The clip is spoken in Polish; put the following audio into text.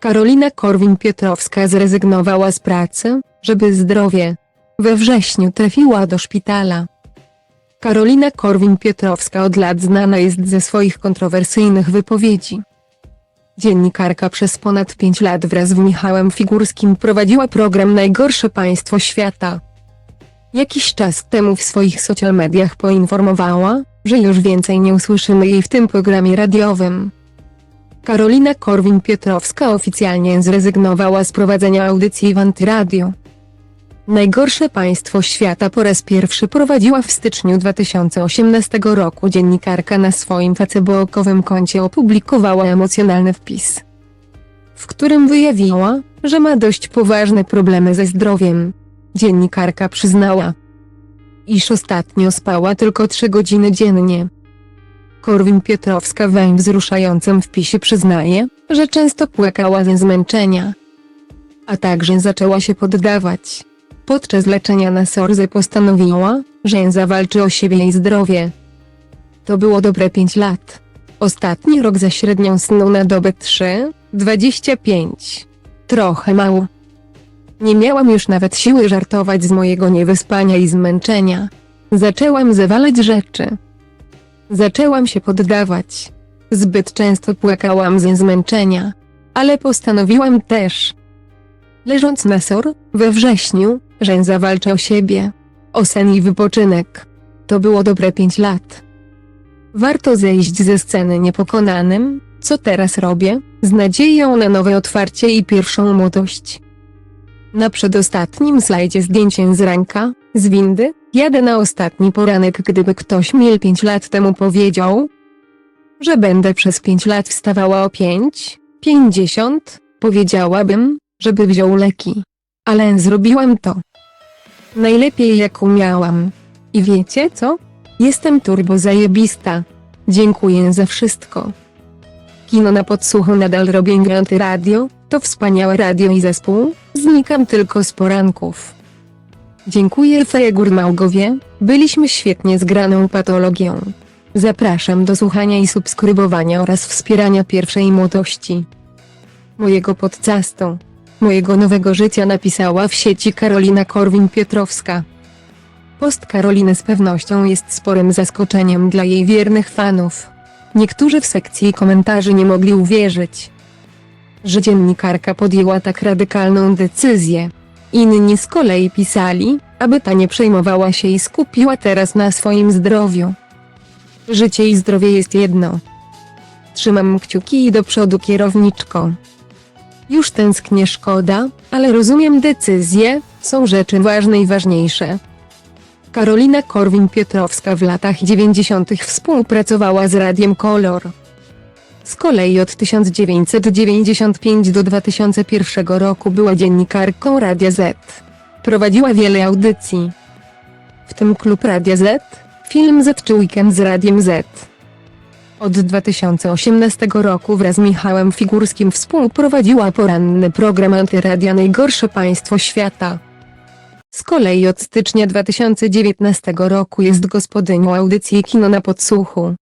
Karolina Korwin-Piotrowska zrezygnowała z pracy, żeby zdrowie. We wrześniu trafiła do szpitala. Karolina Korwin-Piotrowska od lat znana jest ze swoich kontrowersyjnych wypowiedzi. Dziennikarka przez ponad 5 lat wraz z Michałem Figurskim prowadziła program Najgorsze Państwo Świata. Jakiś czas temu w swoich social mediach poinformowała, że już więcej nie usłyszymy jej w tym programie radiowym. Karolina Korwin-Piotrowska oficjalnie zrezygnowała z prowadzenia audycji w Antyradio. Najgorsze państwo świata po raz pierwszy prowadziła w styczniu 2018 roku. Dziennikarka na swoim facebookowym koncie opublikowała emocjonalny wpis, w którym wyjawiła, że ma dość poważne problemy ze zdrowiem. Dziennikarka przyznała, iż ostatnio spała tylko 3 godziny dziennie. Korwin-Piotrowska w wzruszającym wpisie przyznaje, że często płakała ze zmęczenia, a także zaczęła się poddawać. Podczas leczenia na Sorze postanowiła, że zawalczy o siebie i zdrowie. To było dobre 5 lat. Ostatni rok za średnią snu na dobę 3, 25. Trochę mało. Nie miałam już nawet siły żartować z mojego niewyspania i zmęczenia. Zaczęłam zawalać rzeczy. Zaczęłam się poddawać. Zbyt często płakałam ze zmęczenia. Ale postanowiłam też. Leżąc na SOR, we wrześniu, że zawalczę o siebie. O sen i wypoczynek. To było dobre pięć lat. Warto zejść ze sceny niepokonanym, co teraz robię, z nadzieją na nowe otwarcie i pierwszą młodość. Na przedostatnim slajdzie zdjęciem z ręka, z windy, jadę na ostatni poranek gdyby ktoś mi pięć lat temu powiedział, że będę przez pięć lat wstawała o pięć, pięćdziesiąt, powiedziałabym, żeby wziął leki. Ale zrobiłam to. Najlepiej jak umiałam. I wiecie co? Jestem turbo zajebista. Dziękuję za wszystko. Kino na podsłuchu nadal robię antyradio, to wspaniałe radio i zespół, znikam tylko z poranków. Dziękuję Fejegur Małgowie, byliśmy świetnie zgraną patologią. Zapraszam do słuchania i subskrybowania oraz wspierania pierwszej młodości. Mojego podcastu, mojego nowego życia napisała w sieci Karolina Korwin-Piotrowska. Post Karoliny z pewnością jest sporym zaskoczeniem dla jej wiernych fanów. Niektórzy w sekcji komentarzy nie mogli uwierzyć, że dziennikarka podjęła tak radykalną decyzję. Inni z kolei pisali, aby ta nie przejmowała się i skupiła teraz na swoim zdrowiu. Życie i zdrowie jest jedno. Trzymam kciuki i do przodu kierowniczko. Już tęsknię szkoda, ale rozumiem decyzje, są rzeczy ważne i ważniejsze. Karolina Korwin-Piotrowska w latach 90. współpracowała z Radiem Kolor. Z kolei od 1995 do 2001 roku była dziennikarką Radia Z. Prowadziła wiele audycji. W tym klub Radia Z, Film Z czy Weekend z Radiem Z. Od 2018 roku wraz z Michałem Figurskim współprowadziła poranny program Antyradia Najgorsze Państwo Świata. Z kolei od stycznia 2019 roku jest gospodynią audycji Kino na Podsłuchu.